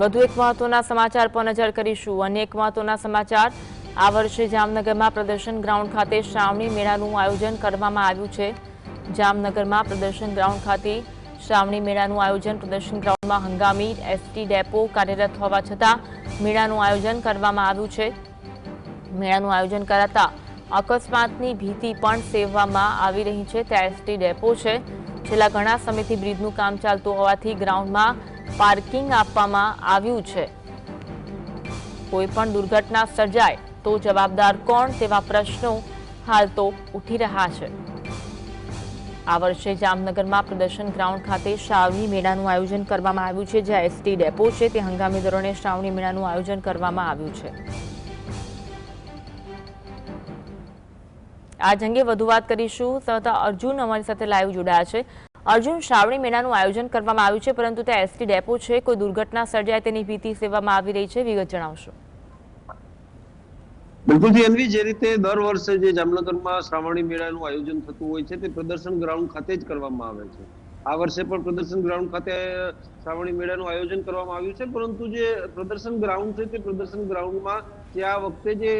વધુ એક મહત્વના સમાચાર પર નજર કરીશું. અન્ય એક મહત્વના સમાચાર, આ વર્ષે જામનગરમાં પ્રદર્શન ગ્રાઉન્ડ ખાતે શ્રાવણી મેળાનું આયોજન કરવામાં આવ્યું છે. જામનગરમાં પ્રદર્શન ગ્રાઉન્ડ ખાતે શ્રાવણી મેળાનું આયોજન, પ્રદર્શન ગ્રાઉન્ડમાં હંગામી એસટી ડેપો કાર્યરત હોવા છતાં મેળાનું આયોજન કરવામાં આવ્યું છે. મેળાનું આયોજન કરાતા અકસ્માતની ભીતિ પણ સેવવામાં આવી રહી છે. ત્યાં એસટી ડેપો છે. છેલ્લા ઘણા સમયથી બ્રિજનું કામ ચાલતું હોવાથી ગ્રાઉન્ડમાં પાર્કિંગ આપવામાં આવ્યું છે. કોઈ પણ દુર્ઘટના સર્જાય તો જવાબદાર કોણ તેવા પ્રશ્નો હાલ તો ઉઠી રહ્યા છે. આ વર્ષે જામનગરમાં પ્રદર્શન ગ્રાઉન્ડ ખાતે શ્રાવણી મેળાનું આયોજન કરવામાં આવ્યું છે. જ્યાં એસટી ડેપો છે તે હંગામી ધોરણે શ્રાવણી મેળાનું આયોજન કરવામાં આવ્યું છે. આજ અંગે વધુ વાત કરીશું. તથા અર્જુન અમારી સાથે લાઈવ જોડાયા છે. અર્જુન શ્રાવણી મેળાનું આયોજન કરવામાં આવ્યું છે, પરંતુ ત્યાં એસટી ડેપો છે. કોઈ દુર્ઘટના સર્જાય તેની ભીતિ સેવામાં આવી રહી છે, વિગત જણાવશો. બિલકુલથી અનવી જે રીતે દર વર્ષે જે જામનગરમાં શ્રાવણી મેળાનું આયોજન થતું હોય છે, તે પ્રદર્શન ગ્રાઉન્ડ ખાતે જ કરવામાં આવે છે. આ વર્ષે પણ પ્રદર્શન ગ્રાઉન્ડ ખાતે શ્રાવણી મેળાનું આયોજન કરવામાં આવ્યું છે, પરંતુ જે પ્રદર્શન ગ્રાઉન્ડ છે, તે પ્રદર્શન ગ્રાઉન્ડમાં જે આ વખતે જે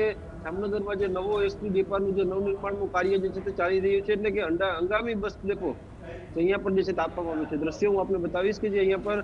જામનગરમાં જે નવો એસટી ડેપાનું જે નવનિર્માણનું કાર્ય જે છે, તે ચાલી રહ્યું છે, એટલે કે અંગામી બસ ડેપો અહીંયા પણ જે છે આપવામાં આવ્યું છે. દ્રશ્ય હું આપને બતાવીશ કે જે અહીંયા પર,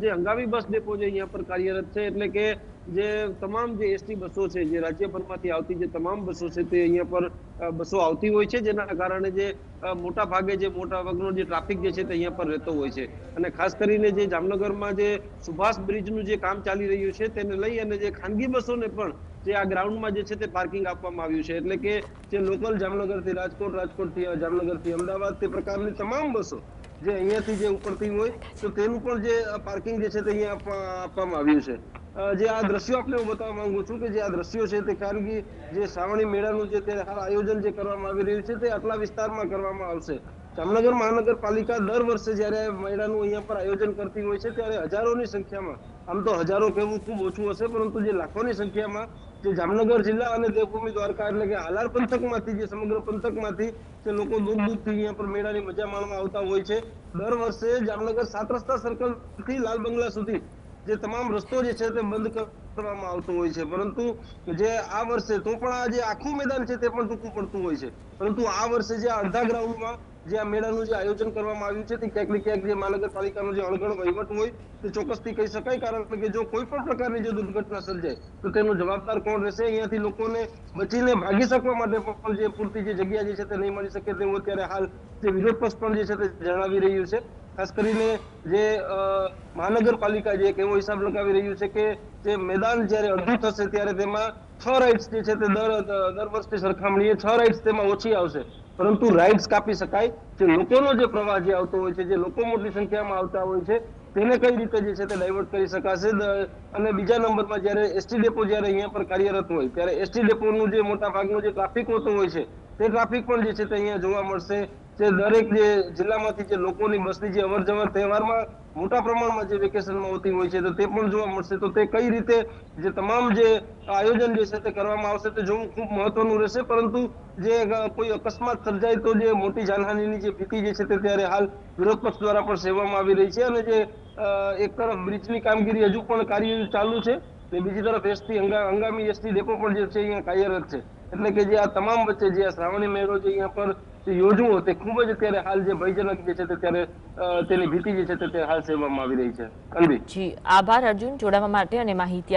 જે હંગામી બસ ડેપો જે અહીંયા પર કાર્યરત છે. એટલે કે જે તમામ જે એસટી બસો છે, જે રાજ્યભરમાંથી આવતી જે તમામ બસો છે, તે અહીંયા પર બસો આવતી હોય છે, જેના કારણે જે મોટા ભાગે જે મોટા ભાગનો જે ટ્રાફિક જે છે, તે અહીંયા પર રહેતો હોય છે. અને ખાસ કરીને જે જામનગરમાં જે સુભાષ બ્રિજનું જે કામ ચાલી રહ્યું છે, તેને લઈ અને જે ખાનગી બસોને પણ જે આ ગ્રાઉન્ડમાં જે છે, તે પાર્કિંગ આપવામાં આવ્યું છે. એટલે કે જે લોકલ જામનગરથી રાજકોટ, રાજકોટથી જામનગરથી અમદાવાદ, તે પ્રકારની તમામ બસો જે અહીંયાથી જે ઉપરથી હોય, તો તેનું પણ જે પાર્કિંગ જે છે, તે અહીંયા આપવામાં આવ્યું છે. જે આ દ્રશ્યો આપને હું બતાવવા માંગુ છું કે જે આ દ્રશ્યો છે તે ખાનગી જે શ્રાવણી મેળાનું જે તે હાલ આયોજન જે કરવામાં આવી રહ્યું છે તે આટલા વિસ્તારમાં કરવામાં આવશે. જામનગર મહાનગરપાલિકા દર વર્ષે જ્યારે મેળાનું અહીંયા પર આયોજન કરતી હોય છે ત્યારે હજારોની સંખ્યામાં, આમ તો હજારો કહેવું ખૂબ ઓછું હશે, પરંતુ જે લાખોની સંખ્યામાં જે જામનગર જિલ્લા અને દેવભૂમિ દ્વારકા એટલે કે હાલાર પંથકમાંથી જે સમગ્ર પંથકમાંથી જે લોકો દૂર દૂરથી અહીંયા પર મેળાની મજા માણવા આવતા હોય છે. દર વર્ષે જામનગર સાત રસ્તા સર્કલથી લાલ બંગલા સુધી જે તમામ રસ્તો જે છે તે બંધ કરવામાં આવતો હોય છે. પરંતુ જે આ વર્ષે તો પણ આ જે આખું મેદાન છે તે પણ ટૂંકું પડતું હોય છે. પરંતુ આ વર્ષે જે અડધા ગ્રાઉન્ડમાં જે આ મેળાનું જે આયોજન કરવામાં આવ્યું છે તે ક્યાંક ક્યાંક જે મહાનગરપાલિકાનો જે અણગણ વહીવટ હોય તે ચોક્કસથી કહી શકાય. કારણ કે જો કોઈ પણ પ્રકારની જો દુર્ઘટના સર્જાય, તો તેનો જવાબદાર કોણ રહેશે? અહીંયાથી લોકોને બચીને ભાગી શકવા માટે પણ જે પૂરતી જે જગ્યા જે છે તે નહીં મળી શકે તેવું અત્યારે હાલ જે વિરોધ પક્ષ પણ જે છે તે જણાવી રહ્યું છે. ખાસ કરીને જે મહાનગરપાલિકા જે એક એવો હિસાબ લગાવી રહ્યું છે કે જે મેદાન જ્યારે અડધું થશે ત્યારે તેમાં છ રાઇટ્સ જે છે તે દર દર વર્ષની સરખામણીએ છ રાઇટ્સ તેમાં ઓછી આવશે. પરંતુ રાઇટ્સ કાપી શકાય. જે લોકોનો જે પ્રવાહ જે આવતો હોય છે, જે લોકો મોટી સંખ્યામાં આવતા હોય છે, તેને કઈ રીતે જે છે તે ડાયવર્ટ કરી શકાશે? અને બીજા નંબરમાં જ્યારે એસટી ડેપો જ્યારે અહીંયા પર કાર્યરત હોય, ત્યારે એસટી ડેપોનું જે મોટા ભાગનું જે ટ્રાફિક હોતો હોય છે, તે ટ્રાફિક પણ જે છે તે અહીંયા જોવા મળશે. જે દરેક જે જિલ્લામાંથી જે લોકોની બસની જે અવર જવર તહેવારમાં મોટા પ્રમાણમાં જે વેકેશનમાં હોતી હોય છે, તો તે પણ જોવા મળશે. તો તે કઈ રીતે જે તમામ જે આયોજન જે છે તે કરવામાં આવશે તે જોવું ખૂબ મહત્વનું રહેશે. પરંતુ જે કોઈ અકસ્માત સર્જાય તો જે મોટી જાનહાનિની જે ભીતિ જે છે તે ત્યારે હાલ વિરોધ પક્ષ દ્વારા પણ સેવવામાં આવી રહી છે. અને જે એક તરફ બ્રિજની કામગીરી હજુ પણ કાર્ય ચાલુ છે ને બીજી તરફ એસટી હંગામી એસટી ડેપો પણ જે છે અહીંયા કાર્યરત છે. એટલે કે જે આ તમામ વચ્ચે જે આ શ્રાવણી મેળો જે અહીંયા પર યોજવો તે ખૂબ જ અત્યારે હાલ જે ભયજનક જે છે તે ત્યારે અ, તેની ભીતિ જે છે તે હાલ સેવવામાં આવી રહી છે. અનવી. જી આભાર અર્જુન જોડાવા માટે અને માહિતી